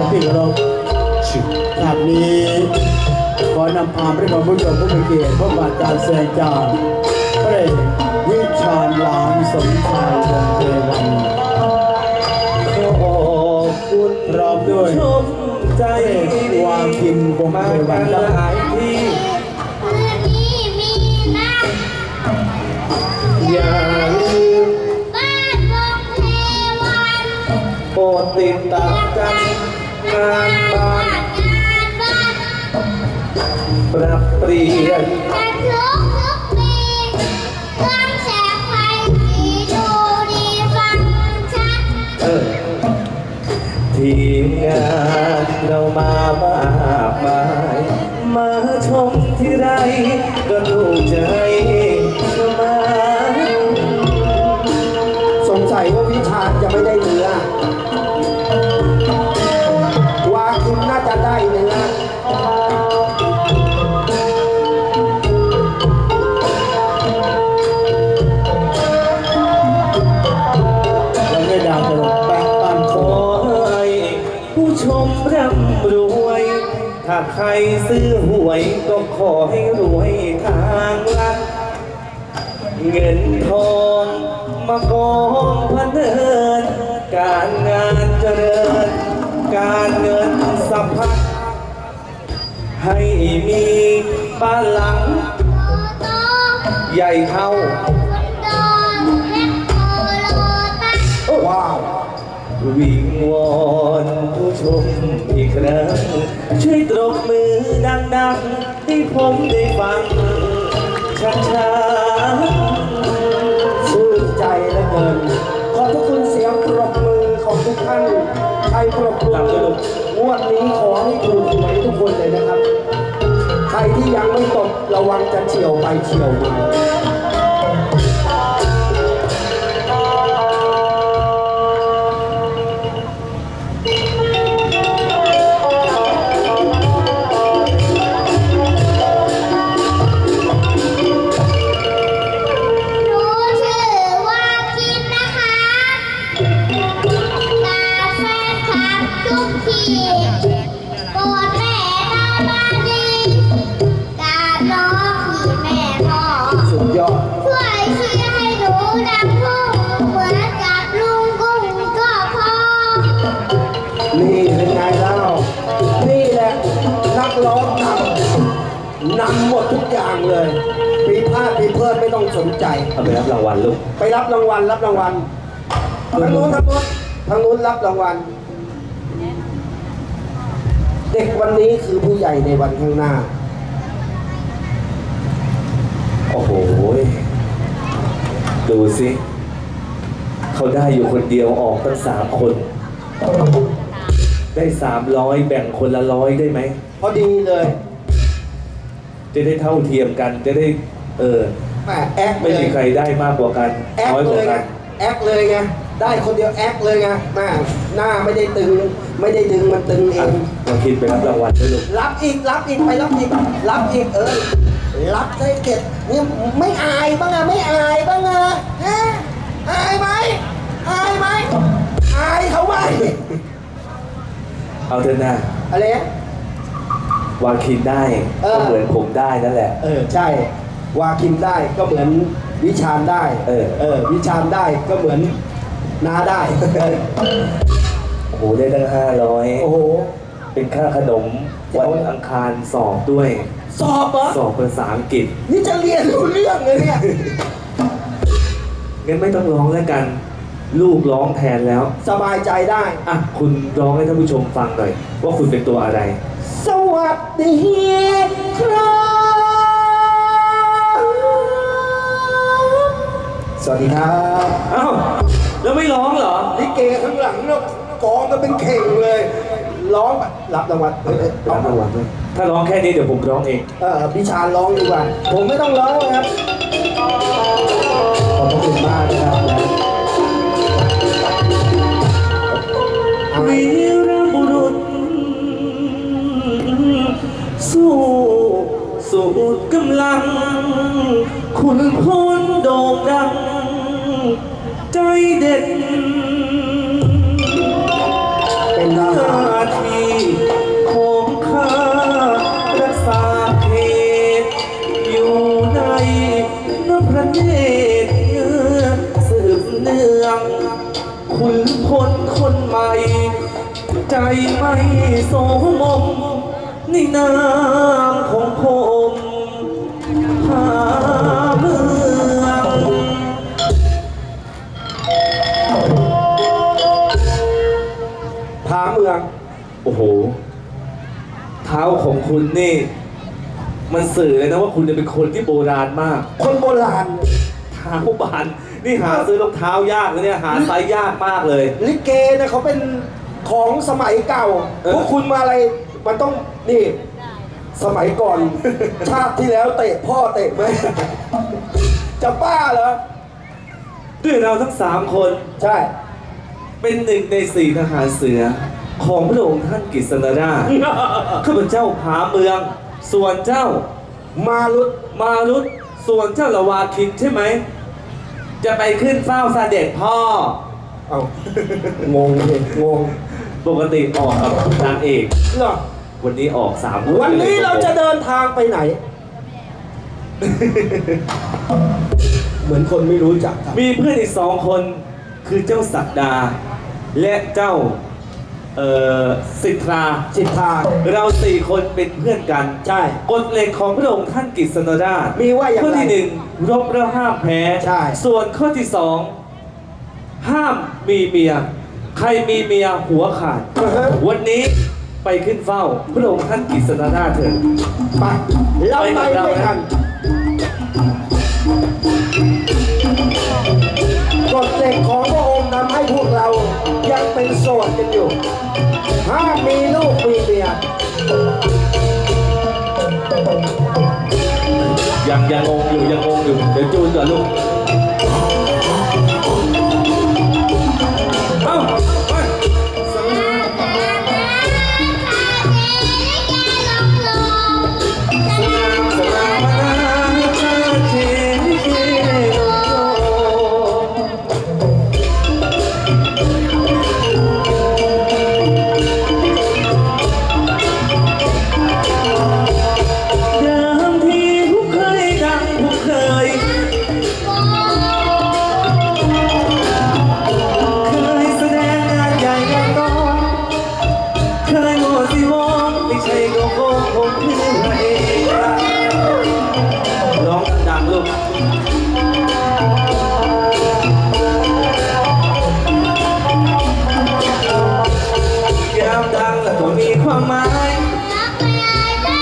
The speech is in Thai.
านที่เคารพจากนี้ขอนำพาพระบรมผู้ชมผู้มีเกียรติพระบาทการแสดงจากพระเอกวิชาญหลานสมชายวงเทวันขอบคุณพร้อมด้วยชมใจวางกินวงศ์มาเทวันนครับหลายที่คืนนี้มีนะอย่าลืมบ้านวงเทวันโปรดติดตามกันานบ้านปรับเปลี่ยนเออทีมงานเรามามากมาย มาชมที่ไรก็ถูกใจาได้ดาวตลกแบงปันคขอให้ผู้ชมร่ำรวย ถ้าใครซื้อหวยก็ขอให้รวยทางลัดเงินทองมากองพันเนิน การงานเจริญ การเงินสะพัดให้มีบ้านหลัง ใหญ่เท่า วิงวอนผู้ชมอีกครั้งช่วยตรบมือดังๆ ให้ผมได้ฟังช้าๆชื่นใจเหลือเกินขอบพระคุณเสียงปรบมือของทุกท่านใครปรบมืองวดนี้ขอให้ถูกหวยทุกคนเลยนะครับ ใครที่ยังไม่ตกระวังจะเฉียวไปเฉียวมา นี่เป็นไงเล่านี่แหละนักร้องนำนำหมดทุกอย่างเลยปีพลาดปีเพิ่มไม่ต้องสนใจ เอาไปรับรางวัลลูก ไปรับรางวัลรับรางวัลทางนู้นทางนู้นทางนู้นรับรางวัล เด็กวันนี้คือผู้ใหญ่ในวันข้างหน้า โอ้โห ดูสิ เขาได้อยู่คนเดียวออกตั้งสามคน ได้สามร้อยแบ่งคนละร้อยได้ไหม พอดีเลยจะได้เท่าเทียมกันจะได้ เออ แหมแอคเลไม่ยมีใครได้มากกว่ากันแอคน้อยกเลว่ายไงกัน แอคเลยไงได้คนเดียวแอคเลยไงแม่หน้าไม่ได้ตึง ไม่ได้ดึงมันตึงเออะง มาคิดไปรับรางวัลด้วยลูกรับอีกรับอีกไปรับอีกรับอีกเออรับได้เก็บเนี่ยไม่อายบ้างอะไม่อายบ้างอะฮะอายไหมอายไหมอายเขาไหม เอาเถอะนะอะไรนะ วางคินได้เออ ก็เหมือนผมได้นั่นแหละ เออใช่ วาคิมได้ก็เหมือนวิชาญได้เออ เออ วิชาญได้ก็เหมือนนาได้โอ้โหได้ตั้งห้าร้อยโอ้โห เป็นค่าขนมวันอังคารสอบด้วย สอบเหรอสอบภาษาอังกฤษนี่จะเรียนรู้เรื่องเลยเนี่ยงั้นไม่ต้องร้องแล้วกัน ลูกร้องแทนแล้ว สบายใจได้ อะ คุณร้องให้ท่านผู้ชมฟังหน่อย ว่าคุณเป็นตัวอะไร สวัสดีครับ สวัสดีครับอ้าวแล้วไม่ร้องเหรอ ลิเกข้างหลังเนี่ยกองกันเป็นเข่งเลย ร้องรับรางวัลเอ้ยเอ้ยรับรางวัลด้วยถ้าร้องแค่นี้เดี๋ยวผมร้องเอง เออพิชาร้องดีกว่า ผมไม่ต้องร้องนะครับขอบ น้าที่ขงข้ารักษาเขตอยู่ในนพระเนตรสืบเนื่องคุณพลคนใหม่ ใจไม่โสมมในนามของพ่ เท้าของคุณนี่ มันสื่อเลยนะว่าคุณจะเป็นคนที่โบราณมาก คนโบราณ เท้าบาน นี่หาซื้อรองเท้ายากเลยเนี่ยหาไซส์ยากมากเลย ลิเกเนี่ยเขาเป็นของสมัยเก่า เออ พวกคุณมาอะไร มันต้องนี่ สมัยก่อน ชาติที่แล้วเตะพ่อเตะแม่จะบ้าเหรอ ด้วยเราทั้งสามคน ใช่ เป็นหนึ่งในสี่ทหารเสือ ของพระองค์ท่านกฤษณราชข้าพเจ้าผาเมือง ส่วนเจ้ามาลุดมารุตส่วนเจ้าละวาคินใช่ไหม จะไปขึ้นเฝ้าเสด็จพ่อ เอางงเลยงงปกติออกกับนางเอก เหรอวันนี้ออกสามควันนี้เราจะเดินทางไปไหน เหมือนคนไม่รู้จักครับมีเพื่อนอีกสองคนคือเจ้าศักดา และเจ้า เอ่อสิทธา สิทธา เราสี่คนเป็นเพื่อนกันใช่กฎเหล็กของพระองค์ท่านกฤษณราชมีว่าอย่างไรข้อที่หนึ่งรบแล้วห้ามแพ้ ใช่ ส่วนข้อที่สองห้ามมีเมีย ใครมีเมียหัวขาด อือฮะ วันนี้ไปขึ้นเฝ้า พระองค์ท่านกฤษณราชเถิด ไปเราไปไปกับเราไม่นะทันกฎเหล็กของพระองค์ทำให้พวกเรา ยังเป็นโสดกันอยู่ ห้ามมีลูกมีเมียยังยังงงอยู่ยังงงอยู่เดี๋ยวจูนก่อนลูก ใช่โกโก้คงคือพระเอกร้องดังๆลูกยามดังแล้วก็มีความหมายนั่